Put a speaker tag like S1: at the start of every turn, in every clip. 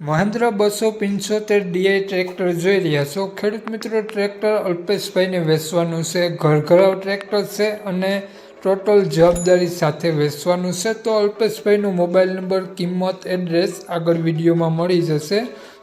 S1: મહેન્દ્ર બસો પંચોતેર D I tractor જોઈ રહ્યા છો. ખેડૂત મિત્રો, ટ્રેક્ટર અલ્પેશભાઈને વેચવાનું છે, ઘરઘરાવ ટ્રેક્ટર છે અને ટોટલ જવાબદારી સાથે વેચવાનું છે. તો અલ્પેશભાઈનો મોબાઈલ નંબર, કિંમત, એડ્રેસ આગળ વિડીયોમાં મળી જશે.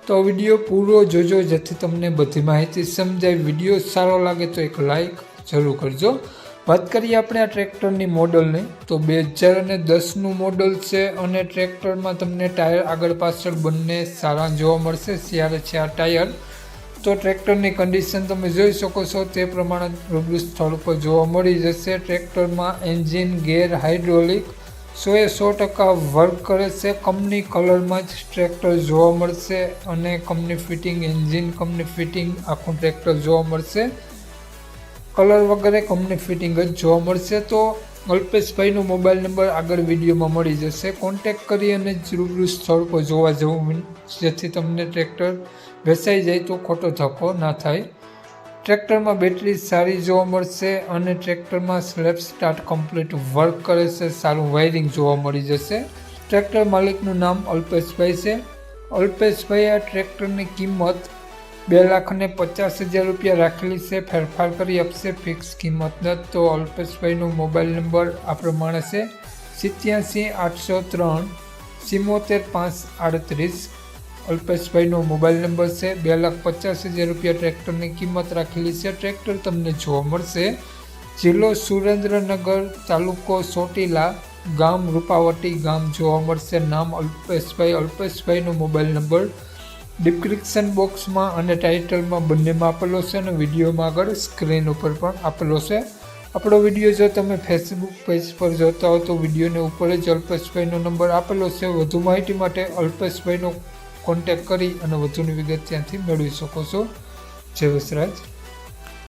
S1: તો વીડિયો પૂરો જોજો, જેથી તમને બધી માહિતી સમજાય. વીડિયો સારો લાગે તો એક લાઈક જરૂર કરજો. વાત કરીએ આપણે આ ટ્રેક્ટરની મોડલની, તો બે હજાર અને દસનું મોડલ છે અને ટ્રેક્ટરમાં તમને ટાયર આગળ પાછળ બંને સારા જોવા મળશે સિયારે છે આ ટાયર. તો ટ્રેક્ટરની કન્ડિશન તમે જોઈ શકો છો, તે પ્રમાણે રૂબરૂ સ્થળ પર જોવા મળી જશે. ટ્રેક્ટરમાં એન્જિન ગેર હાઇડ્રોલિક સોએ સો ટકા વર્ક કરે છે. કંપની કલરમાં જ ટ્રેક્ટર જોવા મળશે અને company fitting engine company fitting આખું ટ્રેક્ટર જોવા મળશે. કલર વગેરે કમની ફિટિંગ જ જોવા મળશે. તો અલ્પેશભાઈનો મોબાઈલ નંબર આગળ વિડીયોમાં મળી જશે. કોન્ટેક કરી અને રૂબરૂ સ્થળ પર જોવા જવું જેથી તમને ટ્રેક્ટર વેચાઈ જાય તો ખોટો ધક્કો ના થાય. ટ્રેક્ટરમાં બેટરી સારી જોવા મળશે અને ટ્રેક્ટરમાં સ્લેપ સ્ટાર્ટ કમ્પ્લીટ વર્ક કરે છે. સારું વાયરિંગ જોવા મળી જશે. ટ્રેક્ટર માલિકનું નામ અલ્પેશભાઈ છે. અલ્પેશભાઈ, આ ટ્રેક્ટરની કિંમત બે લાખ અને પચાસ હજાર રૂપિયા રાખેલી છે. ફેરફાર કરી આપશે ફિક્સ કિંમત. ન તો અલ્પેશભાઈનો મોબાઈલ નંબર આ પ્રમાણે છે. સિત્યાસી આઠસો ત્રણ સિમોતેર પાંચ આડત્રીસ. અલ્પેશભાઈનો મોબાઈલ નંબર છે. બે લાખ પચાસ હજાર રૂપિયા ટ્રેક્ટરની કિંમત રાખેલી છે. ટ્રેક્ટર તમને જોવા મળશે. જિલ્લો સુરેન્દ્રનગર તાલુકો ચોટીલા ગામ રૂપાવટી ગામ જોવા મળશે. નામ અલ્પેશભાઈ. અલ્પેશભાઈનો મોબાઈલ નંબર ડિસ્ક્રિપ્શન બોક્સમાં અને ટાઇટલમાં બંનેમાં આપેલો છે અને વિડીયોમાં આગળ સ્ક્રીન ઉપર પણ આપેલો છે. આપણો વીડિયો જો તમે ફેસબુક પેજ પર જોતા હો તો વિડીયોને ઉપર જ અલ્પેશભાઈનો નંબર આપેલો છે. વધુ માહિતી માટે અલ્પેશભાઈનો કોન્ટેક કરી અને વધુની વિગત ત્યાંથી મેળવી શકો છો. જય વસરાજ.